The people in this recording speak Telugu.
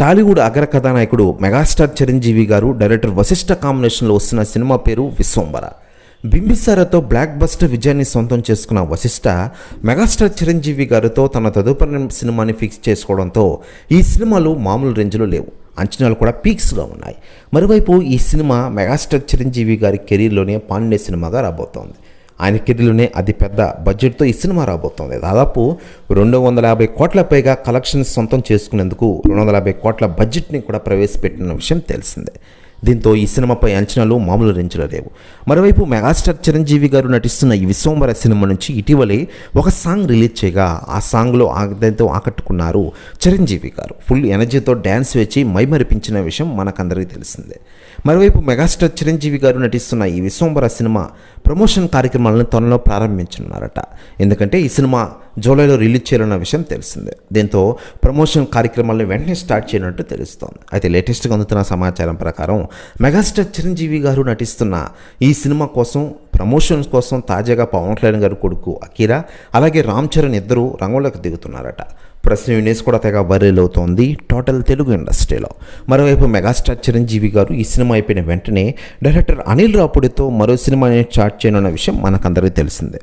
టాలీవుడ్ అగ్ర కథానాయకుడు మెగాస్టార్ చిరంజీవి గారు డైరెక్టర్ వశిష్ఠ కాంబినేషన్లో వస్తున్న సినిమా పేరు విశ్వంబర బింబిసారతో బ్లాక్ బస్టర్ విజయాన్ని సొంతం చేసుకున్న వశిష్ఠ మెగాస్టార్ చిరంజీవి గారితో తన తదుపరి సినిమాని ఫిక్స్ చేసుకోవడంతో ఈ సినిమాలు మామూలు రేంజ్లో లేవు. అంచనాలు కూడా పీక్స్లో ఉన్నాయి. మరోవైపు ఈ సినిమా మెగాస్టార్ చిరంజీవి గారి కెరీర్లోనే పాండే సినిమాగా రాబోతోంది. ఆయన కెరీర్లోనే అతి పెద్ద బడ్జెట్తో ఈ సినిమా రాబోతోంది. దాదాపు రెండు వందల యాభై కోట్ల పైగా కలెక్షన్స్ సొంతం చేసుకునేందుకు రెండు వందల యాభై కోట్ల బడ్జెట్ని కూడా ప్రవేశపెట్టిన విషయం తెలిసిందే. దీంతో ఈ సినిమాపై అంచనాలు మామూలు రేంజ్లో లేవు. మరోవైపు మెగాస్టార్ చిరంజీవి గారు నటిస్తున్న ఈ విశ్వంబర సినిమా నుంచి ఇటీవలే ఒక సాంగ్ రిలీజ్ చేయగా ఆ సాంగ్లో ఆగ్రహంతో ఆకట్టుకున్నారు చిరంజీవి గారు. ఫుల్ ఎనర్జీతో డ్యాన్స్ వేచి మైమరిపించిన విషయం మనకందరికీ తెలిసిందే. మరోవైపు మెగాస్టార్ చిరంజీవి గారు నటిస్తున్న ఈ విశ్వంబర సినిమా ప్రమోషన్ కార్యక్రమాలను త్వరలో ప్రారంభించనున్నారట. ఎందుకంటే ఈ సినిమా జూలైలో రిలీజ్ చేయాలన్న విషయం తెలిసిందే. దీంతో ప్రమోషన్ కార్యక్రమాలను వెంటనే స్టార్ట్ చేయనున్నట్టు తెలుస్తోంది. అయితే లేటెస్ట్గా అందుతున్న సమాచారం ప్రకారం మెగాస్టార్ చిరంజీవి గారు నటిస్తున్న ఈ సినిమా కోసం ప్రమోషన్స్ కోసం తాజాగా పవన్ కళ్యాణ్ గారు కొడుకు అకీరా అలాగే రామ్ చరణ్ ఇద్దరు రంగంలోకి దిగుతున్నారట. ప్రశ్న యూనిస్ కూడా తెగ వైరల్ అవుతోంది టోటల్ తెలుగు ఇండస్ట్రీలో. మరోవైపు మెగాస్టార్ చిరంజీవి గారు ఈ సినిమా అయిపోయిన వెంటనే డైరెక్టర్ అనిల్ రాపుడితో మరో సినిమాని స్టార్ట్ చేయనున్న విషయం మనకందరికీ తెలిసిందే.